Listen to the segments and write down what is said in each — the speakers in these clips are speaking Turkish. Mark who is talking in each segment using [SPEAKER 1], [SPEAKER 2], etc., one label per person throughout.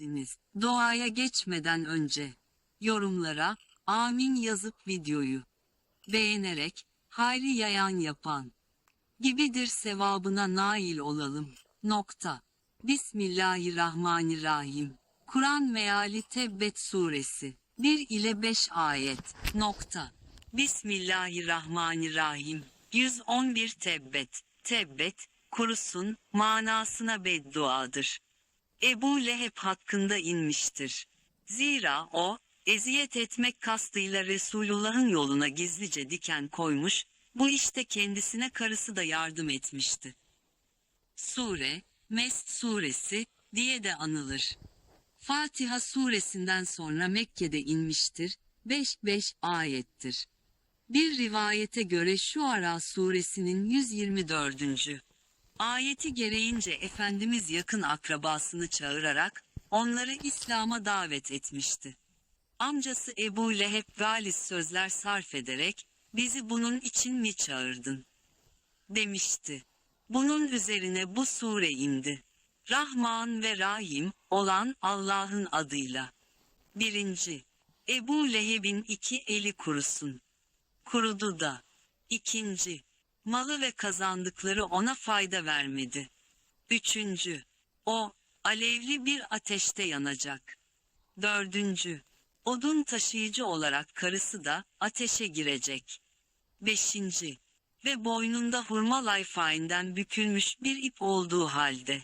[SPEAKER 1] geldiniz. Doğaya geçmeden önce yorumlara amin yazıp videoyu beğenerek hayri yayan yapan gibidir sevabına nail olalım. Nokta. Bismillahirrahmanirrahim. Kur'an meali Tebbet suresi 1 ile 5 ayet. Nokta. Bismillahirrahmanirrahim. 111 Tebbet. Tebbet, kurusun, manasına bedduadır. Ebu Leheb hakkında inmiştir. Zira o, eziyet etmek kastıyla Resulullah'ın yoluna gizlice diken koymuş, bu işte kendisine karısı da yardım etmişti. Sure, Mest suresi diye de anılır. Fatiha suresinden sonra Mekke'de inmiştir, 5-5 ayettir. Bir rivayete göre şu Ara suresinin 124. Ayeti gereğince Efendimiz yakın akrabasını çağırarak onları İslam'a davet etmişti. Amcası Ebu Leheb galis sözler sarf ederek bizi bunun için mi çağırdın? demişti. Bunun üzerine bu sure indi. Rahman ve Rahim olan Allah'ın adıyla. Birinci, Ebu Leheb'in iki eli kurusun. Kurudu da. İkinci, malı ve kazandıkları ona fayda vermedi. Üçüncü, o, alevli bir ateşte yanacak. Dördüncü, odun taşıyıcı olarak karısı da ateşe girecek. Beşinci, ve boynunda hurma layfainden bükülmüş bir ip olduğu halde.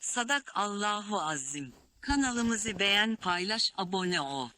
[SPEAKER 1] Sadak Allahu Azim. Kanalımızı beğen paylaş abone ol.